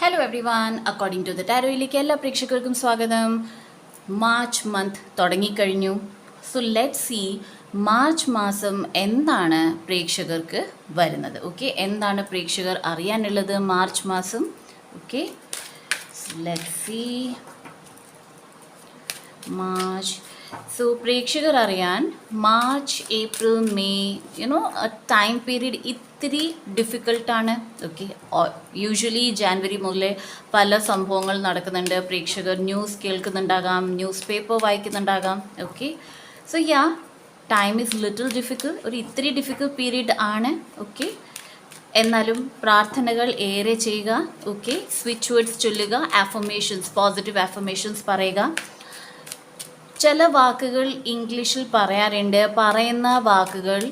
Hello everyone according to the ടാരോയിലേക്ക് എല്ലാ പ്രേക്ഷകർക്കും സ്വാഗതം. മാർച്ച് മന്ത് തുടങ്ങിക്കഴിഞ്ഞു. സോ ലെറ്റ് സി മാർച്ച് മാസം എന്താണ് പ്രേക്ഷകർക്ക് വരുന്നത്. ഓക്കെ എന്താണ് പ്രേക്ഷകർ അറിയാനുള്ളത് മാർച്ച് മാസം? Okay let see March so പ്രേക്ഷകർ അറിയാൻ March April May you know time period ഇത്തിരി ഡിഫിക്കൽട്ടാണ് ഓക്കെ യൂഷ്വലി ജാൻവരി മുതലേ പല സംഭവങ്ങൾ നടക്കുന്നുണ്ട്. പ്രേക്ഷകർ ന്യൂസ് കേൾക്കുന്നുണ്ടാകാം news paper വായിക്കുന്നുണ്ടാകാം. Okay so ya time is little difficult ഒരു ഇത്തിരി ഡിഫിക്കൽ പീരീഡ് ആണ്. ഓക്കെ എന്നാലും പ്രാർത്ഥനകൾ ഏറെ ചെയ്യുക. ഓക്കെ സ്വിച്ച് വേർഡ്സ് ചൊല്ലുക ആഫർമേഷൻസ് പോസിറ്റീവ് ആഫർമേഷൻസ് പറയുക. ചില വാക്കുകൾ ഇംഗ്ലീഷിൽ പറയാറുണ്ട്. പറയുന്ന വാക്കുകൾ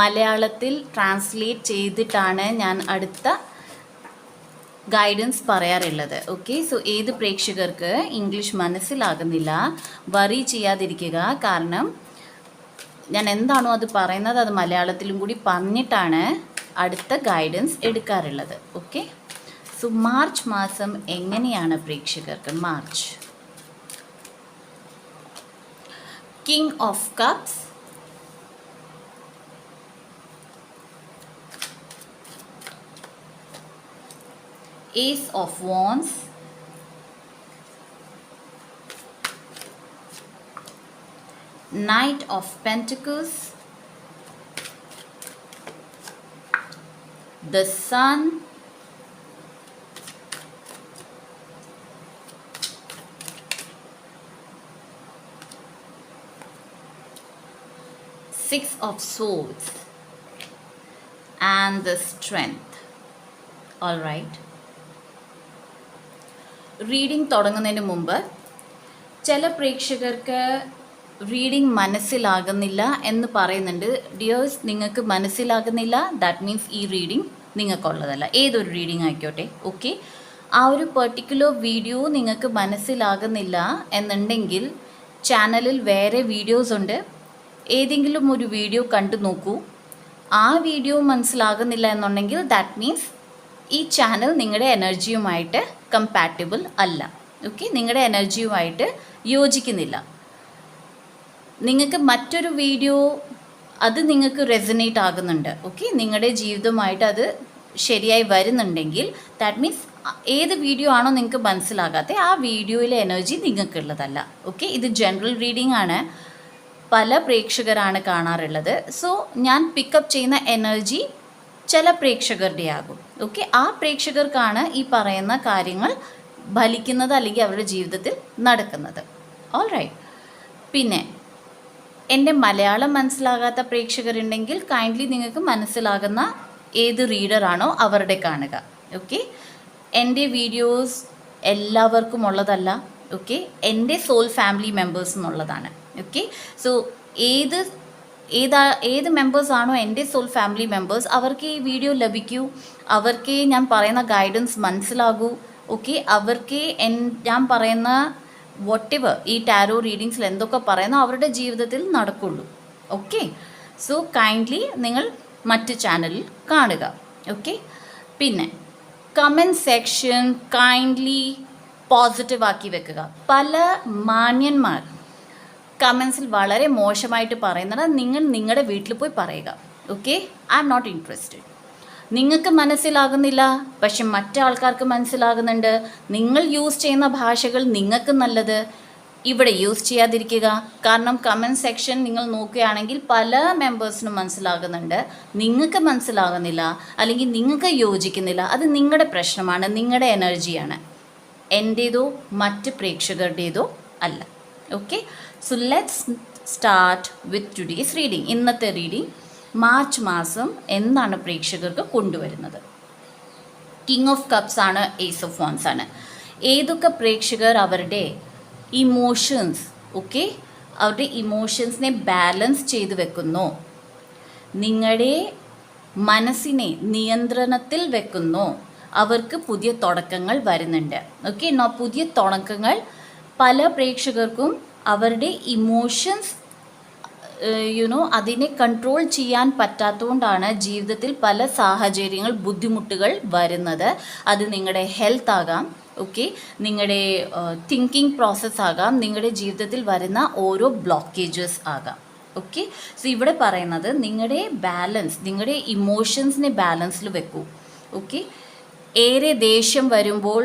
മലയാളത്തിൽ ട്രാൻസ്ലേറ്റ് ചെയ്തിട്ടാണ് ഞാൻ അടുത്ത ഗൈഡൻസ് പറയാറുള്ളത്. ഓക്കെ സോ ഏത് പ്രേക്ഷകർക്ക് ഇംഗ്ലീഷ് മനസ്സിലാകുന്നില്ല വറി ചെയ്യാതിരിക്കുക കാരണം ഞാൻ എന്താണോ അത് പറയുന്നത് അത് മലയാളത്തിലും കൂടി പറഞ്ഞിട്ടാണ് അടുത്ത ഗൈഡൻസ് എടുക്കാറുള്ളത്. ഓക്കെ സോ മാർച്ച് മാസം എങ്ങനെയാണ് പ്രേക്ഷകർക്ക്? March King of Cups. Ace of Wands. Knight of Pentacles. The Sun. Six of Swords. And the Strength. All right. Reading തുടങ്ങുന്നതിന് മുമ്പ് ചില പ്രേക്ഷകർക്ക് റീഡിംഗ് മനസ്സിലാകുന്നില്ല എന്ന് പറയുന്നുണ്ട് ഡിയേഴ്സ് നിങ്ങൾക്ക് മനസ്സിലാകുന്നില്ല ദാറ്റ് മീൻസ് ഈ റീഡിംഗ് നിങ്ങൾക്കുള്ളതല്ല ഏതൊരു റീഡിംഗ് ആയിക്കോട്ടെ ഓക്കെ ആ ഒരു പെർട്ടിക്കുലർ വീഡിയോ നിങ്ങൾക്ക് മനസ്സിലാകുന്നില്ല എന്നുണ്ടെങ്കിൽ ചാനലിൽ വേറെ വീഡിയോസ് ഉണ്ട് ഏതെങ്കിലും ഒരു വീഡിയോ കണ്ടു നോക്കൂ. ആ വീഡിയോ മനസ്സിലാകുന്നില്ല എന്നുണ്ടെങ്കിൽ ദാറ്റ് മീൻസ് ഈ ചാനൽ നിങ്ങളുടെ എനർജിയുമായിട്ട് കമ്പാറ്റബിൾ അല്ല. ഓക്കെ നിങ്ങളുടെ എനർജിയുമായിട്ട് യോജിക്കുന്നില്ല. നിങ്ങൾക്ക് മറ്റൊരു വീഡിയോ അത് നിങ്ങൾക്ക് റെസനേറ്റ് ആകുന്നുണ്ട്. ഓക്കെ നിങ്ങളുടെ ജീവിതമായിട്ട് അത് ശരിയായി വരുന്നുണ്ടെങ്കിൽ ദാറ്റ് മീൻസ് ഏത് വീഡിയോ ആണോ നിങ്ങൾക്ക് മനസ്സിലാകാത്ത ആ വീഡിയോയിലെ എനർജി നിങ്ങൾക്കുള്ളതല്ല. ഓക്കെ ഇത് ജനറൽ റീഡിംഗ് ആണ്. പല പ്രേക്ഷകരാണ് കാണാറുള്ളത്. സോ ഞാൻ പിക്കപ്പ് ചെയ്യുന്ന എനർജി ചില പ്രേക്ഷകരുടെ ആകും ഓക്കെ ആ പ്രേക്ഷകർക്കാണ് ഈ പറയുന്ന കാര്യങ്ങൾ ഫലിക്കുന്നത് അല്ലെങ്കിൽ അവരുടെ ജീവിതത്തിൽ നടക്കുന്നത്. ഓൾ റൈറ്റ് പിന്നെ എന്റെ മലയാളം മനസ്സിലാകാത്ത പ്രേക്ഷകരുണ്ടെങ്കിൽ കൈൻഡ്ലി നിങ്ങൾക്ക് മനസ്സിലാകുന്ന ഏത് റീഡറാണോ അവരുടെ കാണുക. ഓക്കെ എന്റെ വീഡിയോസ് എല്ലാവർക്കും ഉള്ളതല്ല. ഓക്കെ എന്റെ സോൾ ഫാമിലി മെമ്പേഴ്സ് എന്നുള്ളതാണ് ഓക്കെ സോ ഏത് ഏതാ ഏത് മെമ്പേഴ്സാണോ എന്റെ സോൾ ഫാമിലി മെമ്പേഴ്സ് അവർക്ക് ഈ വീഡിയോ ലഭിക്കൂ. അവർക്ക് ഞാൻ പറയുന്ന ഗൈഡൻസ് മനസ്സിലാകൂ. ഓക്കെ അവർക്ക് എൻ ഞാൻ പറയുന്ന വട്ട് എവർ ഈ ടാരോ റീഡിങ്സിൽ എന്തൊക്കെ പറയുന്നോ അവരുടെ ജീവിതത്തിൽ നടക്കുള്ളൂ. ഓക്കെ സോ കൈൻഡ്ലി നിങ്ങൾ മറ്റ് ചാനലിൽ കാണുക. ഓക്കെ പിന്നെ കമന്റ് സെക്ഷൻ കൈൻഡ്ലി പോസിറ്റീവ് ആക്കി വെക്കുക. പല മാന്യന്മാർ കമൻസിൽ വളരെ മോശമായിട്ട് പറയുന്നത് നിങ്ങൾ നിങ്ങളുടെ വീട്ടിൽ പോയി പറയുക. Okay I M not interested നിങ്ങൾക്ക് മനസ്സിലാകുന്നില്ല. പക്ഷെ മറ്റാൾക്കാർക്ക് മനസ്സിലാകുന്നുണ്ട്. നിങ്ങൾ യൂസ് ചെയ്യുന്ന ഭാഷകൾ നിങ്ങൾക്ക് നല്ലത്. ഇവിടെ യൂസ് ചെയ്യാതിരിക്കുക. കാരണം കമന്റ് സെക്ഷൻ നിങ്ങൾ നോക്കുകയാണെങ്കിൽ പല മെമ്പേഴ്സിനും മനസ്സിലാകുന്നുണ്ട്. നിങ്ങൾക്ക് മനസ്സിലാകുന്നില്ല. അല്ലെങ്കിൽ നിങ്ങൾക്ക് യോജിക്കുന്നില്ല. അത് നിങ്ങളുടെ പ്രശ്നമാണ്. നിങ്ങളുടെ എനർജിയാണ് എന്റേതോ മറ്റ് പ്രേക്ഷകരുടേതോ അല്ല. Okay so let's start with today's reading ഇന്നത്തെ റീഡിങ് മാർച്ച് മാസം എന്നാണ് പ്രേക്ഷകർക്ക് കൊണ്ടുവരുന്നത്. കിങ് ഓഫ് കപ്സ് ആണ് ഏസ് ഓഫ് ഫോൺസ് ആണ്. ഏതൊക്കെ പ്രേക്ഷകർ അവരുടെ ഇമോഷൻസ് ഓക്കെ അവരുടെ ഇമോഷൻസിനെ ബാലൻസ് ചെയ്ത് വെക്കുന്നു? നിങ്ങളുടെ മനസ്സിനെ നിയന്ത്രണത്തിൽ വെക്കുന്നു. അവർക്ക് പുതിയ തുടക്കങ്ങൾ വരുന്നുണ്ട്. ഓക്കെ എന്നാൽ പുതിയ തുടക്കങ്ങൾ പല പ്രേക്ഷകർക്കും അവരുടെ ഇമോഷൻസ് യുനോ അതിനെ കൺട്രോൾ ചെയ്യാൻ പറ്റാത്തതുകൊണ്ടാണ് ജീവിതത്തിൽ പല സാഹചര്യങ്ങൾ ബുദ്ധിമുട്ടുകൾ വരുന്നത്. അത് നിങ്ങളുടെ ഹെൽത്ത് ആകാം ഓക്കെ നിങ്ങളുടെ തിങ്കിങ് പ്രോസസ്സ് ആകാം നിങ്ങളുടെ ജീവിതത്തിൽ വരുന്ന ഓരോ ബ്ലോക്കേജസ് ആകാം ഓക്കെ സോ ഇവിടെ പറയുന്നത് നിങ്ങളുടെ ബാലൻസ് നിങ്ങളുടെ ഇമോഷൻസിനെ ബാലൻസിൽ വെക്കൂ ഓക്കെ ഏറെ ദേഷ്യം വരുമ്പോൾ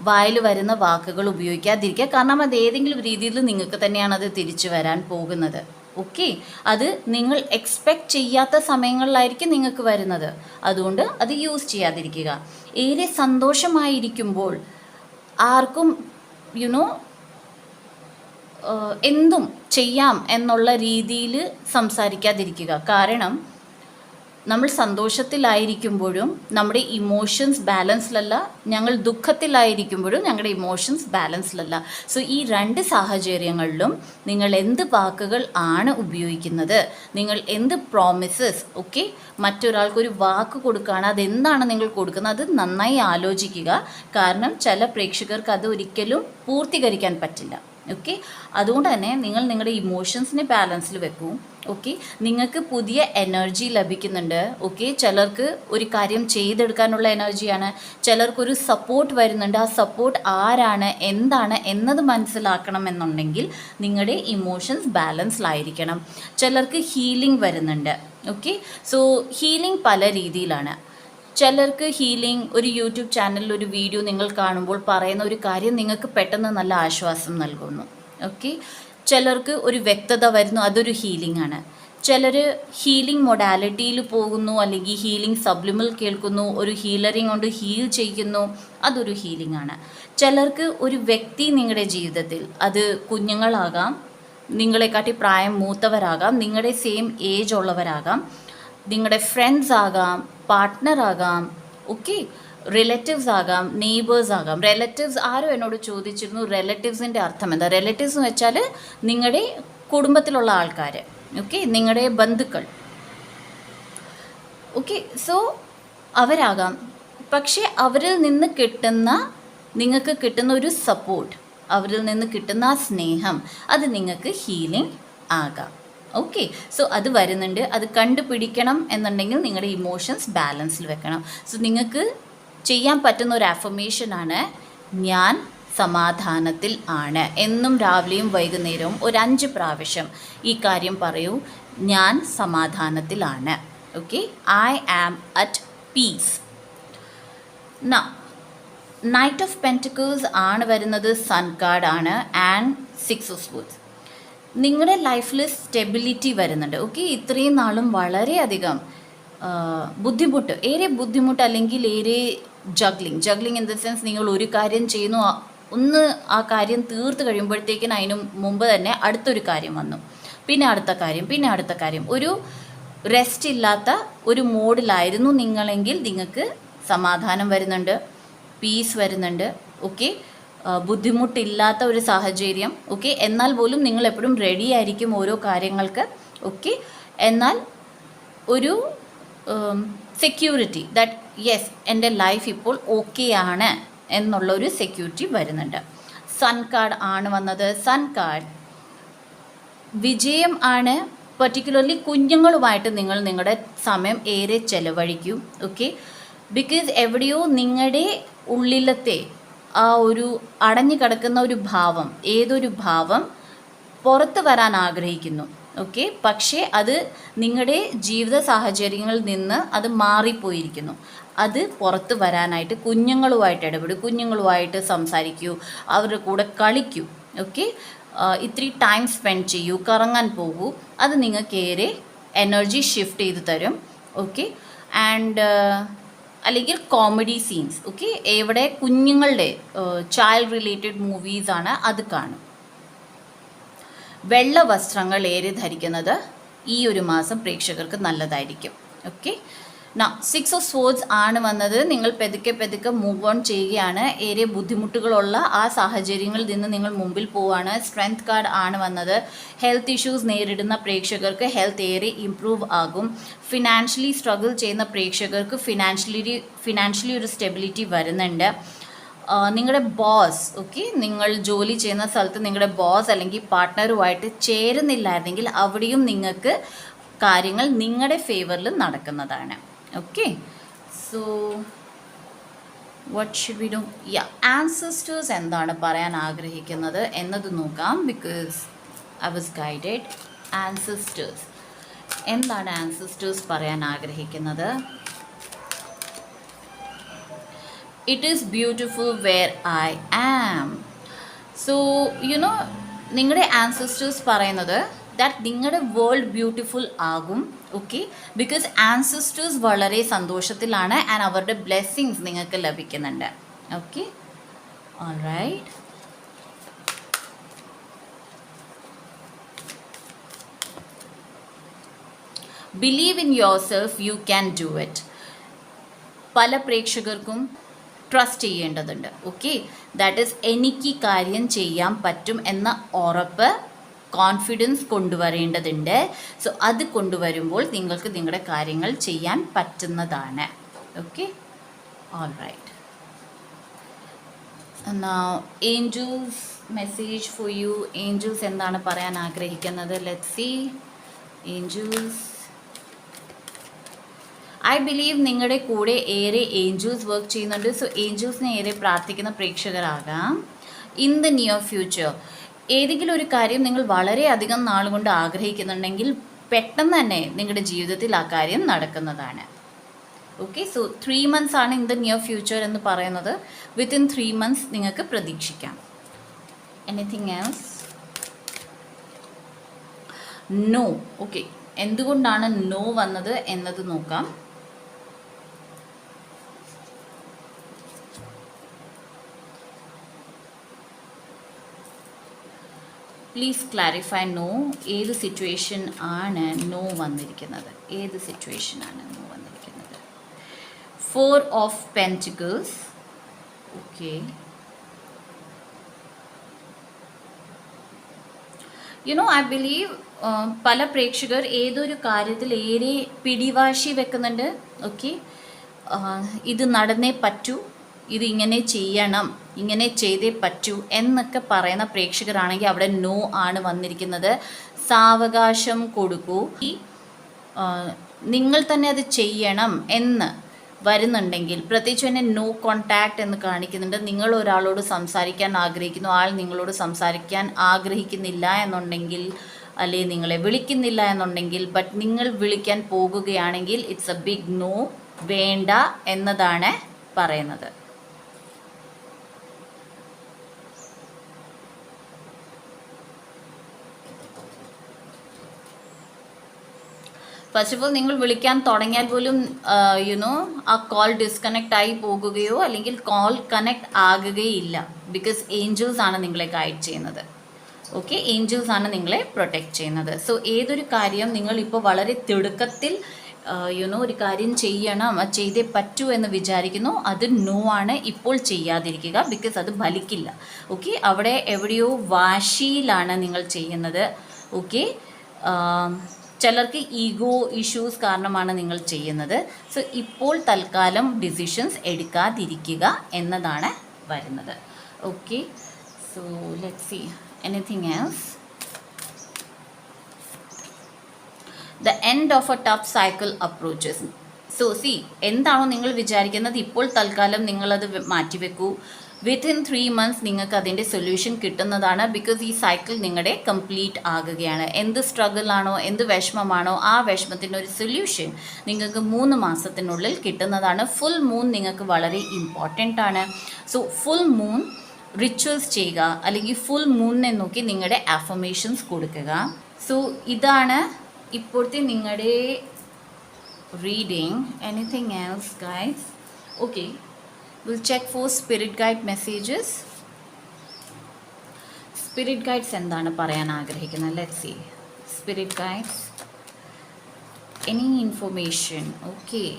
വായിൽ വരുന്ന വാക്കുകൾ ഉപയോഗിക്കാതിരിക്കുക. കാരണം അത് ഏതെങ്കിലും രീതിയിൽ നിങ്ങൾക്ക് തന്നെയാണ് അത് തിരിച്ചു വരാൻ പോകുന്നത്. ഓക്കെ അത് നിങ്ങൾ എക്സ്പെക്റ്റ് ചെയ്യാത്ത സമയങ്ങളിലായിരിക്കും നിങ്ങൾക്ക് വരുന്നത്. അതുകൊണ്ട് അത് യൂസ് ചെയ്യാതിരിക്കുക. ഏറെ സന്തോഷമായിരിക്കുമ്പോൾ ആർക്കും യുനോ എന്തും ചെയ്യാം എന്നുള്ള രീതിയിൽ സംസാരിക്കാതിരിക്കുക. കാരണം നമ്മൾ സന്തോഷത്തിലായിരിക്കുമ്പോഴും നമ്മുടെ ഇമോഷൻസ് ബാലൻസിലല്ല ഞങ്ങൾ ദുഃഖത്തിലായിരിക്കുമ്പോഴും ഞങ്ങളുടെ ഇമോഷൻസ് ബാലൻസിലല്ല സോ ഈ രണ്ട് സാഹചര്യങ്ങളിലും നിങ്ങൾ എന്ത് വാക്കുകൾ ആണ് ഉപയോഗിക്കുന്നത്? നിങ്ങൾ എന്ത് പ്രോമിസസ് ഓക്കെ മറ്റൊരാൾക്കൊരു വാക്ക് കൊടുക്കുകയാണ് അതെന്താണ് നിങ്ങൾ കൊടുക്കുന്നത്? അത് നന്നായി ആലോചിക്കുക. കാരണം ചില പ്രേക്ഷകർക്ക് അത് ഒരിക്കലും പൂർത്തീകരിക്കാൻ പറ്റില്ല. ഓക്കെ അതുകൊണ്ട് തന്നെ നിങ്ങൾ നിങ്ങളുടെ ഇമോഷൻസിനെ ബാലൻസിൽ വെക്കൂ. ഓക്കെ നിങ്ങൾക്ക് പുതിയ എനർജി ലഭിക്കുന്നുണ്ട്. ഓക്കെ ചിലർക്ക് ഒരു കാര്യം ചെയ്തെടുക്കാനുള്ള എനർജിയാണ് ചിലർക്കൊരു സപ്പോർട്ട് വരുന്നുണ്ട്. ആ സപ്പോർട്ട് ആരാണ്? എന്താണ്? എന്നത് മനസ്സിലാക്കണമെന്നുണ്ടെങ്കിൽ നിങ്ങളുടെ ഇമോഷൻസ് ബാലൻസ്ഡായിരിക്കണം ചിലർക്ക് ഹീലിംഗ് വരുന്നുണ്ട്. ഓക്കെ സോ ഹീലിംഗ് പല രീതിയിലാണ്. ചിലർക്ക് ഹീലിംഗ് ഒരു യൂട്യൂബ് ചാനലിൽ ഒരു വീഡിയോ നിങ്ങൾ കാണുമ്പോൾ പറയുന്ന ഒരു കാര്യം നിങ്ങൾക്ക് പെട്ടെന്ന് നല്ല ആശ്വാസം നൽകുന്നു. ഓക്കെ ചിലർക്ക് ഒരു വ്യക്തത വരുന്നു അതൊരു ഹീലിംഗ് ആണ്. ചിലർ ഹീലിംഗ് മൊഡാലിറ്റിയിൽ പോകുന്നു അല്ലെങ്കിൽ ഹീലിംഗ് സബ്ലിമിൽ കേൾക്കുന്നു ഒരു ഹീലറിങ് കൊണ്ട് ഹീൽ ചെയ്യുന്നു അതൊരു ഹീലിംഗ് ആണ്. ചിലർക്ക് ഒരു വ്യക്തി നിങ്ങളുടെ ജീവിതത്തിൽ അത് കുഞ്ഞുങ്ങളാകാം നിങ്ങളെക്കാട്ടി പ്രായം മൂത്തവരാകാം നിങ്ങളുടെ സെയിം ഏജ് ഉള്ളവരാകാം നിങ്ങളുടെ ഫ്രണ്ട്സ് ആകാം പാർട്ട്ണർ ആകാം. ഓക്കെ റിലേറ്റീവ്സ് ആകാം നെയ്ബേഴ്സ് ആകാം. റിലേറ്റീവ്സ് ആരും എന്നോട് ചോദിച്ചിരുന്നു റിലേറ്റീവ്സിന്റെ അർത്ഥം എന്താ? റിലേറ്റീവ്സ് എന്ന് വെച്ചാൽ നിങ്ങളുടെ കുടുംബത്തിലുള്ള ആൾക്കാർ ഓക്കെ നിങ്ങളുടെ ബന്ധുക്കൾ. ഓക്കെ സോ അവരാകാം. പക്ഷേ അവരിൽ നിന്ന് കിട്ടുന്ന നിങ്ങൾക്ക് കിട്ടുന്ന ഒരു സപ്പോർട്ട് അവരിൽ നിന്ന് കിട്ടുന്ന ആ സ്നേഹം അത് നിങ്ങൾക്ക് ഹീലിംഗ് ആകാം. ഓക്കെ സോ അത് വരുന്നുണ്ട്. അത് കണ്ടുപിടിക്കണം എന്നുണ്ടെങ്കിൽ നിങ്ങളുടെ ഇമോഷൻസ് ബാലൻസിൽ വെക്കണം. സോ നിങ്ങൾക്ക് ചെയ്യാൻ പറ്റുന്ന ഒരു അഫർമേഷനാണ് ഞാൻ സമാധാനത്തിൽ ആണ്. എന്നും രാവിലെയും വൈകുന്നേരവും ഒരു അഞ്ച് പ്രാവശ്യം ഈ കാര്യം പറയൂ ഞാൻ സമാധാനത്തിലാണ് okay I am at peace knight of pentacles ആണ് വരുന്നത് സൺ കാർഡ് ആണ് ആൻഡ് സിക്സ് ഓഫ് സ്പൂട്സ് നിങ്ങളുടെ ലൈഫിൽ സ്റ്റെബിലിറ്റി വരുന്നുണ്ട്. ഓക്കെ? ഇത്രയും നാളും വളരെയധികം ബുദ്ധിമുട്ട് ഏറെ ബുദ്ധിമുട്ട് അല്ലെങ്കിൽ ഏറെ juggling juggling in the sense നിങ്ങൾ ഒരു കാര്യം ചെയ്യുന്നു ഒന്ന് ആ കാര്യം തീർത്ത് കഴിയുമ്പോഴത്തേക്കിന് അതിന് മുമ്പ് തന്നെ അടുത്തൊരു കാര്യം വന്നു. പിന്നെ അടുത്ത കാര്യം പിന്നെ അടുത്ത കാര്യം. ഒരു റെസ്റ്റ് ഇല്ലാത്ത ഒരു മോഡിലായിരുന്നു നിങ്ങളെങ്കിൽ നിങ്ങൾക്ക് സമാധാനം വരുന്നുണ്ട് പീസ് വരുന്നുണ്ട്. ഓക്കെ? ബുദ്ധിമുട്ടില്ലാത്ത ഒരു സാഹചര്യം ഓക്കെ എന്നാൽ പോലും നിങ്ങൾ എപ്പോഴും റെഡി ആയിരിക്കും ഓരോ കാര്യങ്ങൾക്ക് ഓക്കെ എന്നാൽ ഒരു സെക്യൂരിറ്റി ദാറ്റ് യെസ് എന്റെ ലൈഫ് ഇപ്പോൾ ഓക്കെ ആണ് എന്നുള്ളൊരു സെക്യൂരിറ്റി വരുന്നുണ്ട്. സൺ കാർഡ് ആണ് വന്നത്. സൺ കാർഡ് വിജയം ആണ്. പർട്ടിക്കുലർലി കുഞ്ഞുങ്ങളുമായിട്ട് നിങ്ങൾ നിങ്ങളുടെ സമയം ഏറെ ചെലവഴിക്കും ഓക്കെ ബിക്കോസ് എവിടെയോ നിങ്ങളുടെ ഉള്ളിലത്തെ ആ ഒരു അടഞ്ഞു കിടക്കുന്ന ഒരു ഭാവം ഏതൊരു ഭാവം പുറത്ത് വരാൻ ആഗ്രഹിക്കുന്നു. ഓക്കെ? പക്ഷേ അത് നിങ്ങളുടെ ജീവിത സാഹചര്യങ്ങളിൽ നിന്ന് അത് മാറിപ്പോയിരിക്കുന്നു. അത് പുറത്ത് വരാനായിട്ട് കുഞ്ഞുങ്ങളുമായിട്ട് ഇടപെടും കുഞ്ഞുങ്ങളുമായിട്ട് സംസാരിക്കൂ അവരുടെ കൂടെ കളിക്കൂ. ഓക്കെ? ഇത്തിരി ടൈം സ്പെൻഡ് ചെയ്യൂ കറങ്ങാൻ പോകൂ. അത് നിങ്ങൾക്ക് ഏറെ എനർജി ഷിഫ്റ്റ് ചെയ്ത് തരും. ഓക്കെ? ആൻഡ് അല്ലെങ്കിൽ കോമഡി സീൻസ് ഓക്കെ എവിടെ കുഞ്ഞുങ്ങളുടെ ചൈൽഡ് റിലേറ്റഡ് മൂവീസാണ് അത് കാണും. വെള്ള വസ്ത്രങ്ങൾ ഏറെ ധരിക്കുന്നത് ഈ ഒരു മാസം പ്രേക്ഷകർക്ക് നല്ലതായിരിക്കും ഓക്കെ നാ സിക്സ് ഓഫ് സോഡ്സ് ആണ് വന്നത്. നിങ്ങൾ പെതുക്കെ പെതുക്കെ മൂവ് ഓൺ ചെയ്യുകയാണ്. ഏറെ ബുദ്ധിമുട്ടുകളുള്ള ആ സാഹചര്യങ്ങളിൽ നിന്ന് നിങ്ങൾ മുമ്പിൽ പോവുകയാണ് സ്ട്രെങ്ത് കാർഡ് ആണ് വന്നത്. ഹെൽത്ത് ഇഷ്യൂസ് നേരിടുന്ന പ്രേക്ഷകർക്ക് ഹെൽത്ത് ഏറെ ഇംപ്രൂവ് ആകും. ഫിനാൻഷ്യലി സ്ട്രഗിൾ ചെയ്യുന്ന പ്രേക്ഷകർക്ക് ഫിനാൻഷ്യലി ഫിനാൻഷ്യലി ഒരു സ്റ്റെബിലിറ്റി വരുന്നുണ്ട്. നിങ്ങളുടെ ബോസ് ഓക്കെ നിങ്ങൾ ജോലി ചെയ്യുന്ന സ്ഥലത്ത് നിങ്ങളുടെ ബോസ് അല്ലെങ്കിൽ പാർട്ട്ണറുമായിട്ട് ചേരുന്നില്ലായിരുന്നെങ്കിൽ അവിടെയും നിങ്ങൾക്ക് കാര്യങ്ങൾ നിങ്ങളുടെ ഫേവറിൽ നടക്കുന്നതാണ്. Okay so what should we do ya ancestors എന്താണ് പറയാൻ ആഗ്രഹിക്കുന്നത് എന്നത് നോക്കാം because I was guided ancestors എന്താണ് ആൻസിസ്റ്റേഴ്സ് പറയാൻ ആഗ്രഹിക്കുന്നത്? It is beautiful where I am so you know നിങ്ങളുടെ ആൻസിസ്റ്റേഴ്സ് പറയുന്നത് ദാറ്റ് നിങ്ങളുടെ വേൾഡ് ബ്യൂട്ടിഫുൾ ആകും ഓക്കെ ബിക്കോസ് ആൻസിസ്റ്റേഴ്സ് വളരെ സന്തോഷത്തിലാണ് ആൻഡ് അവരുടെ ബ്ലെസ്സിങ്സ് നിങ്ങൾക്ക് ലഭിക്കുന്നുണ്ട് okay all right believe in yourself you can do it പല പ്രേക്ഷകർക്കും ട്രസ്റ്റ് ചെയ്യേണ്ടതുണ്ട് ഓക്കെ ദാറ്റ് ഈസ് എനിക്ക് കാര്യം ചെയ്യാൻ പറ്റും എന്ന ഉറപ്പ് കോൺഫിഡൻസ് കൊണ്ടുവരേണ്ടതുണ്ട്. സോ അത് കൊണ്ടുവരുമ്പോൾ നിങ്ങൾക്ക് നിങ്ങളുടെ കാര്യങ്ങൾ ചെയ്യാൻ പറ്റുന്നതാണ്. Okay all right angels message for you angels എന്താണ് പറയാൻ ആഗ്രഹിക്കുന്നത്? Let see angels I believe നിങ്ങളുടെ കൂടെ ഏറെ ഏഞ്ചൂസ് വർക്ക് ചെയ്യുന്നുണ്ട്. സോ ഏഞ്ചൂസിനെ ഏറെ പ്രാർത്ഥിക്കുന്ന പ്രേക്ഷകരാകാം. ഇൻ ദ നിയർ ഫ്യൂച്ചർ ഏതെങ്കിലും ഒരു കാര്യം നിങ്ങൾ വളരെയധികം നാളുകൊണ്ട് ആഗ്രഹിക്കുന്നുണ്ടെങ്കിൽ പെട്ടെന്ന് തന്നെ നിങ്ങളുടെ ജീവിതത്തിൽ ആ കാര്യം നടക്കുന്നതാണ്. ഓക്കെ സോ ത്രീ മന്ത്സ് ആണ് ഇൻ ദ നിയർ ഫ്യൂച്ചർ എന്ന് പറയുന്നത്. വിത്തിൻ ത്രീ മന്ത്സ് നിങ്ങൾക്ക് പ്രതീക്ഷിക്കാം. എനിത്തിങ് എൽസ് നോ ഓക്കെ എന്തുകൊണ്ടാണ് നോ വന്നത് എന്നത് നോക്കാം. പ്ലീസ് ക്ലാരിഫൈ നോ ഏത് സിറ്റുവേഷൻ ആണ് നോ വന്നിരിക്കുന്നത്? ഏത് സിറ്റുവേഷൻ ആണ് നോ വന്നിരിക്കുന്നത്? Four of pentacles okay you know I believe പല പ്രേക്ഷകർ ഏതൊരു കാര്യത്തിൽ ഏറെ പിടിവാശി വെക്കുന്നുണ്ട്. ഓക്കെ ഇത് നടന്നേ പറ്റൂ. ഇത് ഇങ്ങനെ ചെയ്യണം ഇങ്ങനെ ചെയ്തേ പറ്റൂ എന്നൊക്കെ പറയുന്ന പ്രേക്ഷകരാണെങ്കിൽ അവിടെ നോ ആണ് വന്നിരിക്കുന്നത്. സാവകാശം കൊടുക്കൂ. ഈ നിങ്ങൾ തന്നെ അത് ചെയ്യണം എന്ന് വരുന്നുണ്ടെങ്കിൽ പ്രത്യേകിച്ച് തന്നെ നോ കോണ്ടാക്ട് എന്ന് കാണിക്കുന്നുണ്ട്. നിങ്ങൾ ഒരാളോട് സംസാരിക്കാൻ ആഗ്രഹിക്കുന്നു ആൾ നിങ്ങളോട് സംസാരിക്കാൻ ആഗ്രഹിക്കുന്നില്ല എന്നുണ്ടെങ്കിൽ അല്ലെ നിങ്ങളെ വിളിക്കുന്നില്ല എന്നുണ്ടെങ്കിൽ ബട്ട് നിങ്ങൾ വിളിക്കാൻ പോകുകയാണെങ്കിൽ ഇറ്റ്സ് എ ബിഗ് നോ വേണ്ട എന്നതാണ് പറയുന്നത്. ഫസ്റ്റ് ഓഫ് ഓൾ നിങ്ങൾ വിളിക്കാൻ തുടങ്ങിയാൽ പോലും യുനോ ആ കോൾ ഡിസ്കണക്ട് ആയി പോകുകയോ അല്ലെങ്കിൽ കോൾ കണക്ട് ആകുകയില്ല. ബിക്കോസ് ഏഞ്ചൽസ് ആണ് നിങ്ങളെ ഗൈഡ് ചെയ്യുന്നത്. ഓക്കെ ഏഞ്ചൽസ് ആണ് നിങ്ങളെ പ്രൊട്ടക്റ്റ് ചെയ്യുന്നത്. സോ ഏതൊരു കാര്യം നിങ്ങൾ ഇപ്പോൾ വളരെ തിടുക്കത്തിൽ യുനോ ഒരു കാര്യം ചെയ്യണം അത് ചെയ്തേ പറ്റൂ എന്ന് വിചാരിക്കുന്നു അത് നോ ആണ് ഇപ്പോൾ ചെയ്യാതിരിക്കുക. ബിക്കോസ് അത് ഫലിക്കില്ല. ഓക്കെ അവിടെ എവിടെയോ വാശിയിലാണ് നിങ്ങൾ ചെയ്യുന്നത്. ഓക്കെ ചിലർക്ക് ഈഗോ ഇഷ്യൂസ് കാരണമാണ് നിങ്ങൾ ചെയ്യുന്നത്. സോ ഇപ്പോൾ തൽക്കാലം ഡിസിഷൻസ് എടുക്കാതിരിക്കുക എന്നതാണ് വരുന്നത്. Okay so let see anything else the end of a tough cycle approaches so see എന്താണോ നിങ്ങൾ വിചാരിക്കുന്നത്? ഇപ്പോൾ തൽക്കാലം നിങ്ങളത് മാറ്റിവെക്കൂ. വിത്തിൻ ത്രീ മന്ത്സ് നിങ്ങൾക്ക് അതിന്റെ സൊല്യൂഷൻ കിട്ടുന്നതാണ്. ബിക്കോസ് ഈ സൈക്കിൾ നിങ്ങളുടെ കംപ്ലീറ്റ് ആകുകയാണ്. എന്ത് സ്ട്രഗിൾ ആണോ എന്ത് വിഷമമാണോ ആ വിഷമത്തിന്റെ ഒരു സൊല്യൂഷൻ നിങ്ങൾക്ക് മൂന്ന് മാസത്തിനുള്ളിൽ കിട്ടുന്നതാണ്. ഫുൾ മൂൺ നിങ്ങൾക്ക് വളരെ ഇമ്പോർട്ടന്റ് ആണ്. സോ ഫുൾ മൂൺ റിച്വൽസ് ചെയ്യുക അല്ലെങ്കിൽ ഫുൾ മൂണിനെ നോക്കി നിങ്ങളുടെ അഫർമേഷൻസ് കൊടുക്കുക. സോ ഇതാണ് ഇപ്പോഴത്തെ നിങ്ങളുടെ reading anything else guys okay will check for spirit guide messages. Spirit guides എന്താണ് പറയാൻ ആഗ്രഹിക്കുന്നത്? Let's see. Spirit guides. Any information? Okay.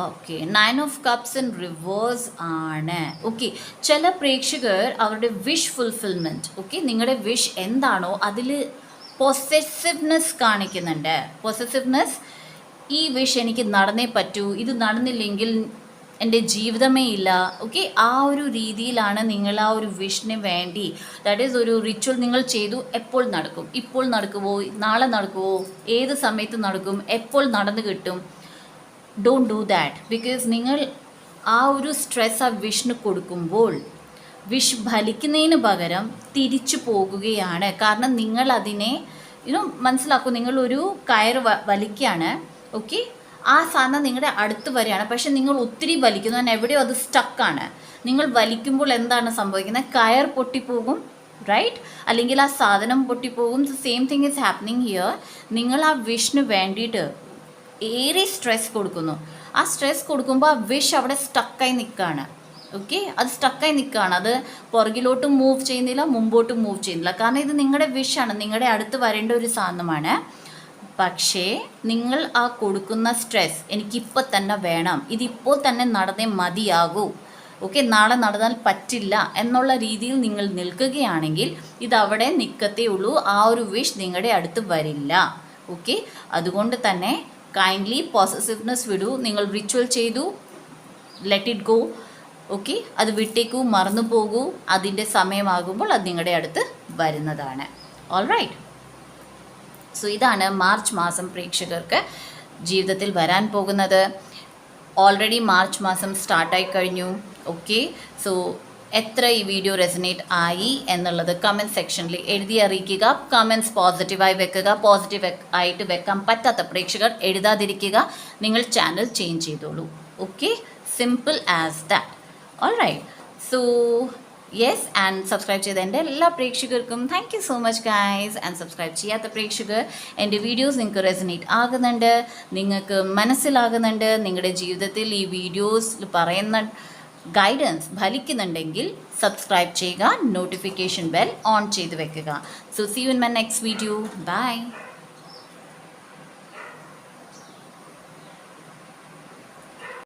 Okay nine of cups in reverse ആണ്. ഓക്കെ ചില പ്രേക്ഷകർ അവരുടെ വിഷ് ഫുൾഫിൽമെന്റ് ഓക്കെ നിങ്ങളുടെ വിഷ് എന്താണോ അതിൽ പൊസസീവ്നെസ് കാണിക്കുന്നുണ്ട്. പൊസസീവ്നെസ് ഈ വിഷ് എനിക്ക് നടന്നേ പറ്റൂ. ഇത് നടന്നില്ലെങ്കിൽ എന്റെ ജീവിതമേ ഇല്ല. ഓക്കെ ആ ഒരു രീതിയിലാണ് നിങ്ങൾ ആ ഒരു വിഷിന് വേണ്ടി ദാറ്റ് ഈസ് ഒരു റിച്വൽ നിങ്ങൾ ചെയ്തു എപ്പോൾ നടക്കും? ഇപ്പോൾ നടക്കുമോ നാളെ നടക്കുമോ ഏത് സമയത്ത് നടക്കും? എപ്പോൾ നടന്നു കിട്ടും? ഡോണ്ട് ഡു ദാറ്റ് ബിക്കോസ് നിങ്ങൾ ആ ഒരു സ്ട്രെസ് ആ വിഷിന് കൊടുക്കുമ്പോൾ വിഷ് ഫലിക്കുന്നതിന് പകരം തിരിച്ചു പോകുകയാണ്. കാരണം നിങ്ങൾ അതിനെ മനസ്സിലാക്കും. ഒരു കയറ് വ വലിക്കുകയാണ്. ഓക്കെ ആ സാധനം നിങ്ങളുടെ അടുത്ത് വരികയാണ്. പക്ഷെ നിങ്ങൾ ഒത്തിരി വലിക്കുന്നു. കാരണം എവിടെയോ അത് സ്റ്റക്കാണ് നിങ്ങൾ വലിക്കുമ്പോൾ എന്താണ് സംഭവിക്കുന്നത്? കയർ പൊട്ടിപ്പോകും റൈറ്റ് അല്ലെങ്കിൽ ആ സാധനം പൊട്ടിപ്പോകും. Same thing is happening here നിങ്ങൾ ആ വിഷിന് വേണ്ടിയിട്ട് ഏറെ സ്ട്രെസ് കൊടുക്കുന്നു. ആ സ്ട്രെസ് കൊടുക്കുമ്പോൾ ആ വിഷ് അവിടെ സ്റ്റക്കായി നിൽക്കുകയാണ് ഓക്കെ അത് സ്റ്റക്കായി നിൽക്കുകയാണ് അത് പുറകിലോട്ടും മൂവ് ചെയ്യുന്നില്ല മുമ്പോട്ടും മൂവ് ചെയ്യുന്നില്ല. കാരണം ഇത് നിങ്ങളുടെ വിഷാണ് നിങ്ങളുടെ അടുത്ത് വരേണ്ട ഒരു സാധനമാണ്. പക്ഷേ നിങ്ങൾ ആ കൊടുക്കുന്ന സ്ട്രെസ് എനിക്കിപ്പോൾ തന്നെ വേണം. ഇതിപ്പോൾ തന്നെ നടന്നേ മതിയാകൂ. ഓക്കെ നാളെ നടന്നാൽ പറ്റില്ല എന്നുള്ള രീതിയിൽ നിങ്ങൾ നിൽക്കുകയാണെങ്കിൽ ഇതവിടെ നിൽക്കത്തേ ഉള്ളൂ. ആ ഒരു വിഷ് നിങ്ങളുടെ അടുത്ത് വരില്ല. ഓക്കെ അതുകൊണ്ട് തന്നെ കൈൻഡ്ലി പോസസീവ്നെസ് വിടൂ. നിങ്ങൾ റിച്വൽ ചെയ്തു. ലെറ്റ് ഇറ്റ് ഗോ ഓക്കെ അത് വിട്ടേക്കൂ മറന്നു പോകൂ. അതിന്റെ സമയമാകുമ്പോൾ അത് നിങ്ങളുടെ അടുത്ത് വരുന്നതാണ്. ഓൾ റൈറ്റ് സോ ഇതാണ് മാർച്ച് മാസം പ്രേക്ഷകർക്ക് ജീവിതത്തിൽ വരാൻ പോകുന്നത്. ഓൾറെഡി മാർച്ച് മാസം സ്റ്റാർട്ടായി കഴിഞ്ഞു. ഓക്കെ സോ എത്ര ഈ വീഡിയോ റെസനേറ്റ് ആയി എന്നുള്ളത് കമന്റ് സെക്ഷനിൽ എഴുതി അറിയിക്കുക. കമന്റ്സ് പോസിറ്റീവായി വെക്കുക. പോസിറ്റീവ് ആയിട്ട് വെക്കാൻ പറ്റാത്ത പ്രേക്ഷകർ എഴുതാതിരിക്കുക. നിങ്ങൾ ചാനൽ ചേഞ്ച് ചെയ്തോളൂ. Okay simple as that all right so yes and subscribe ചെയ്ത എന്റെ എല്ലാ പ്രേക്ഷകർക്കും thank you so much guys and subscribe ചെയ്യാത്ത പ്രേക്ഷകർ എന്റെ വീഡിയോസ് നിങ്ങൾക്ക് റെസനേറ്റ് ആകുന്നുണ്ട്. നിങ്ങൾക്ക് മനസ്സിലാകുന്നുണ്ട്. നിങ്ങളുടെ ജീവിതത്തിൽ ഈ വീഡിയോസിൽ പറയുന്ന ഗൈഡൻസ് ഫലിക്കുന്നുണ്ടെങ്കിൽ സബ്സ്ക്രൈബ് ചെയ്യുക നോട്ടിഫിക്കേഷൻ ബെൽ ഓൺ ചെയ്ത് വെക്കുക. So see you in my next video bye